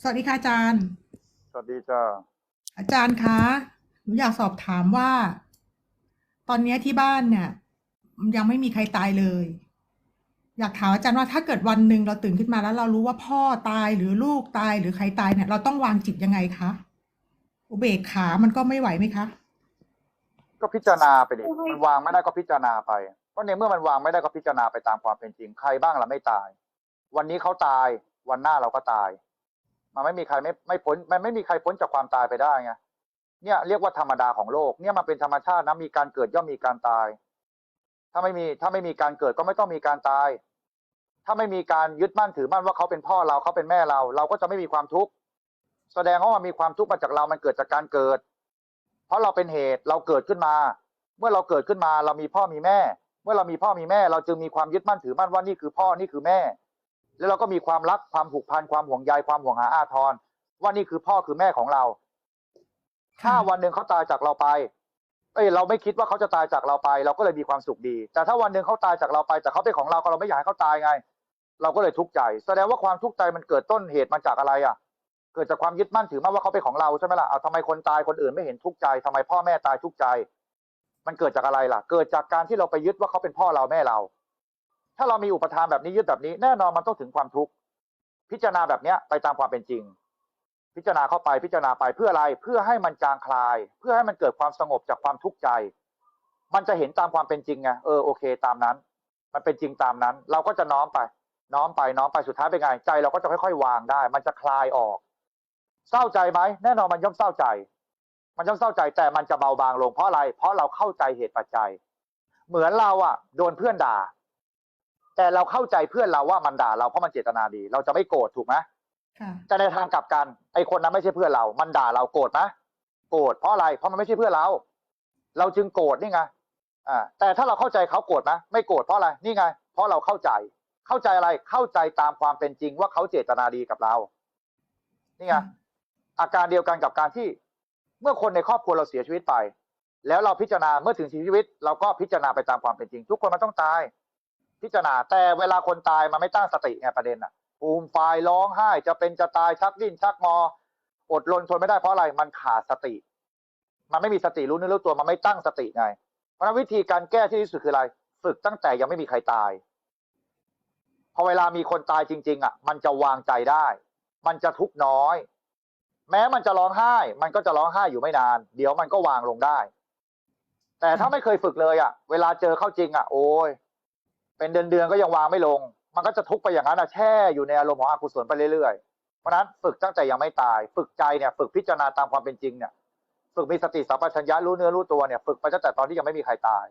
สวัสดีค่ะอาจารย์ สวัสดีจ้าอาจารย์คะหนูอยากสอบถามว่า ตอนเนี้ยที่บ้านเนี่ย ยังไม่มีใครตายเลย อยากถามอาจารย์ว่าถ้าเกิดวันหนึ่งเราตื่นขึ้นมาแล้วเรารู้ว่าพ่อตายหรือลูกตายหรือใครตายเนี่ย เราต้องวางจิตยังไงคะอุเบกขามันก็ไม่ไหวไหมคะ ก็พิจารณาไปดิมันวางไม่ได้ก็พิจารณาไปเพราะในเมื่อมันวางไม่ได้ก็พิจารณาไปตามความเป็นจริงใครบ้างล่ะไม่ตาย วันนี้เขาตาย วันหน้าเราก็ตาย มันไม่มีใครไม่ไม่พ้นมันไม่มีใครพ้นจากความตายไปได้ไงเนี่ยเรียกว่าธรรมดาของโลกเนี่ยมันเป็นธรรมชาตินะมีการเกิดย่อมมีการตาย ถ้าไม่มีถ้าไม่มีการเกิดก็ไม่ต้องมีการตาย ถ้าไม่มีการยึดมั่นถือมั่นว่าเขาเป็นพ่อเราเขาเป็นแม่เรา เราก็จะไม่มีความทุกข์แสดงว่ามันมีความทุกข์มาจากเรา มันเกิดจากการเกิด เพราะเราเป็นเหตุเราเกิดขึ้นมา เมื่อเราเกิดขึ้นมาเรามีพ่อมีแม่ เมื่อเรามีพ่อมีแม่ เราจึงมีความยึดมั่นถือมั่นว่านี่คือพ่อนี่คือแม่ แล้วเราก็มีความรักความผูกพันความห่วงใยความห่วงหาอาทรว่านี่คือพ่อคือแม่ของเรา ถ้าวันหนึ่งเขาตายจากเราไปเอ้ยเราไม่คิดว่าเขาจะตายจากเราไป เราก็เลยมีความสุขดี แต่ถ้าวันหนึ่งเขาตายจากเราไป แต่เขาเป็นของเราก็เราไม่อยากให้เขาตายไง เราก็เลยทุกข์ใจ แสดงว่าความทุกข์ใจมันเกิดต้นเหตุมาจากอะไรอะ เกิดจากความยึดมั่นถือมั่นว่าเขาเป็นของเราใช่ไหมล่ะเอาทำไมคนตายคนอื่นไม่เห็นทุกข์ใจทำไมพ่อแม่ตายทุกข์ใจ มันเกิดจากอะไรล่ะ เกิดจากการที่เราไปยึดว่าเขาเป็นพ่อเราแม่เรา ถ้าเรามีอุปทานแบบนี้ยึดแบบนี้ แน่นอนมันต้องถึงความทุกข์พิจารณาแบบเนี้ยไปตามความเป็นจริง พิจารณาเข้าไปพิจารณาไปเพื่ออะไรเพื่อให้มันจางคลาย เพื่อให้มันเกิดความสงบจากความทุกข์ใจ มันจะเห็นตามความเป็นจริงไงเออโอเค ตามนั้น มันเป็นจริงตามนั้น เราก็จะน้อมไป น้อมไปน้อมไปสุดท้ายเป็นไงใจ เราก็จะค่อยๆวางได้ มันจะคลายออก เศร้าใจไหมแน่นอนมันย่อมเศร้าใจ มันย่อมเศร้าใจแต่มันจะเบาบางลงเพราะอะไร เพราะเราเข้าใจเหตุปัจจัย เหมือนเราอะโดนเพื่อนด่า แต่เราเข้าใจเพื่อนเราว่ามันด่าเราเพราะมันเจตนาดี เราจะไม่โกรธถูกไหมค่ะแต่ในทางกลับกันไอคนนั้นไม่ใช่เพื่อนเรา มันด่าเราโกรธไหมโกรธเพราะอะไรเพราะมันไม่ใช่เพื่อนเรา เราจึงโกรธนี่ไงอ่าแต่ถ้าเราเข้าใจเขาโกรธไหมไม่โกรธเพราะอะไรนี่ไง เพราะเราเข้าใจ เข้าใจอะไรเข้าใจตามความเป็นจริงว่าเขาเจตนาดีกับเรา นี่ไงอาการเดียวกันกับการที่ เมื่อคนในครอบครัวเราเสียชีวิตไป แล้วเราพิจารณาเมื่อถึงชีวิต เราก็พิจารณาไปตามความเป็นจริง ทุกคนมันต้องตาย พิจารณาแต่เวลาคนตายมันไม่ตั้งสติไงประเด็นอะปูมฟายร้องไห้จะเป็นจะตายชักดิ้นชักงออดรนทนไม่ได้เพราะอะไรมันขาดสติ มันไม่มีสติรู้เนื้อรู้ตัวมันไม่ตั้งสติไง เพราะฉะนั้นวิธีการแก้ที่ดีที่สุดคืออะไร ฝึกตั้งแต่ยังไม่มีใครตาย พอเวลามีคนตายจริง ๆ อะ มันจะวางใจได้ มันจะทุกข์น้อย แม้มันจะร้องไห้ มันก็จะร้องไห้อยู่ไม่นาน เดี๋ยวมันก็วางลงได้ แต่ถ้าไม่เคยฝึกเลยอะ เวลาเจอเข้าจริง อะ โอ้ย เป็นเดือนเดือนก็ยังวางไม่ลง มันก็จะทุกข์ไปอย่างนั้นอะแช่อยู่ในอารมณ์ของอกุศลไปเรื่อยๆ เพราะนั้นฝึกตั้งใจยังไม่ตาย ฝึกใจเนี่ยฝึกพิจารณาตามความเป็นจริงเนี่ยฝึกมีสติสัมปชัญญะรู้เนื้อรู้ตัวเนี่ยฝึกไปตั้งแต่ตอนที่ยังไม่มีใครตาย